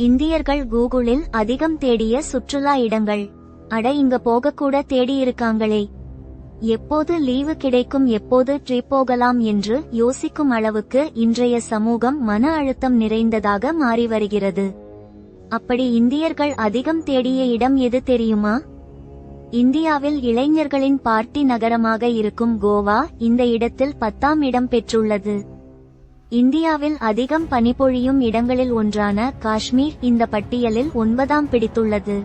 இந்தியர்கள் கூகுளில் அதிகம் தேடிய சுற்றுலா இடங்கள். அட இங்க போகக்கூட தேடியிருக்காங்களே. எப்போது லீவு கிடைக்கும் எப்போது ட்ரிப் போகலாம் என்று யோசிக்கும் அளவுக்கு இன்றைய சமூகம் மன அழுத்தம் நிறைந்ததாக மாறி வருகிறது. அப்படி இந்தியர்கள் அதிகம் தேடிய இடம் எது தெரியுமா? இந்தியாவில் இளைஞர்களின் பார்ட்டி நகரமாக இருக்கும் கோவா இந்த இடத்தில் பத்தாம் இடம் பெற்றுள்ளது. இந்தியாவில் அதிகம் பனிப்பொழியும் இடங்களில் ஒன்றான காஷ்மீர் இந்த பட்டியலில் ஒன்பதாம் பிடித்துள்ளது.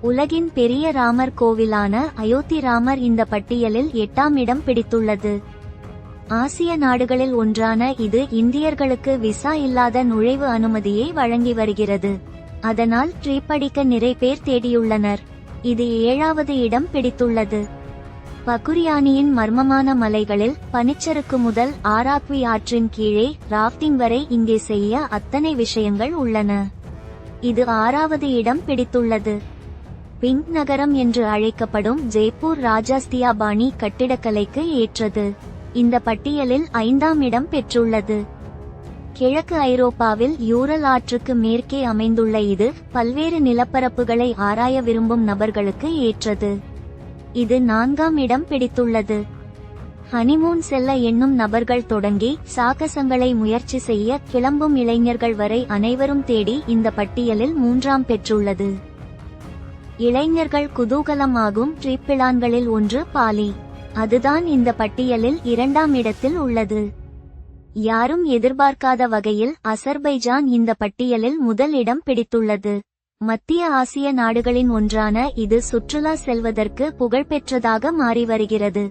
உலகின் பெரிய ராமர் கோவிலான அயோத்தி ராமர் இந்த பட்டியலில் எட்டாம் இடம் பிடித்துள்ளது. ஆசிய நாடுகளில் ஒன்றான இது இந்தியர்களுக்கு விசா இல்லாத நுழைவு அனுமதியை வழங்கி வருகிறது. அதனால் ட்ரிப் அடிக்க நிறை பேர் தேடியுள்ளனர். இது ஏழாவது இடம் பிடித்துள்ளது. பகுரியானியின் மர்மமான மலைகளில் பனிச்சறுக்கு முதல் ஆராக்வி ஆற்றின் கீழே ராஃப்டிங் வரை இங்கே செய்ய அத்தனை விஷயங்கள் உள்ளன. இது ஆறாவது இடம் பிடித்துள்ளது. பிங்க் நகரம் என்று அழைக்கப்படும் ஜெய்ப்பூர் ராஜாஸ்தியாபாணி கட்டிடக்கலைக்கு ஏற்றது. இந்த பட்டியலில் ஐந்தாம் இடம் பெற்றுள்ளது. கிழக்கு ஐரோப்பாவில் யூரல் ஆற்றுக்கு மேற்கே அமைந்துள்ள இது பல்வேறு நிலப்பரப்புகளை ஆராய விரும்பும் நபர்களுக்கு ஏற்றது. இது நான்காம் இடம் பிடித்துள்ளது. ஹனிமூன் செல்ல எண்ணும் நபர்கள் தொடங்கி சாகசங்களை முயற்சி செய்ய கிளம்பும் இளைஞர்கள் வரை அனைவரும் தேடி இந்த பட்டியலில் மூன்றாம் பெற்றுள்ளது. இளைஞர்கள் குதூகலமாகும் ட்ரிப்பிளான்களில் ஒன்று பாலி. அதுதான் இந்த பட்டியலில் இரண்டாம் இடத்தில் உள்ளது. யாரும் எதிர்பார்க்காத வகையில் அசர்பைஜான் இந்த பட்டியலில் முதல் இடம் பிடித்துள்ளது. மத்திய ஆசிய நாடுகளின் ஒன்றான இது சுற்றுலா செல்வதற்கு புகழ்பெற்றதாக மாறி வருகிறது.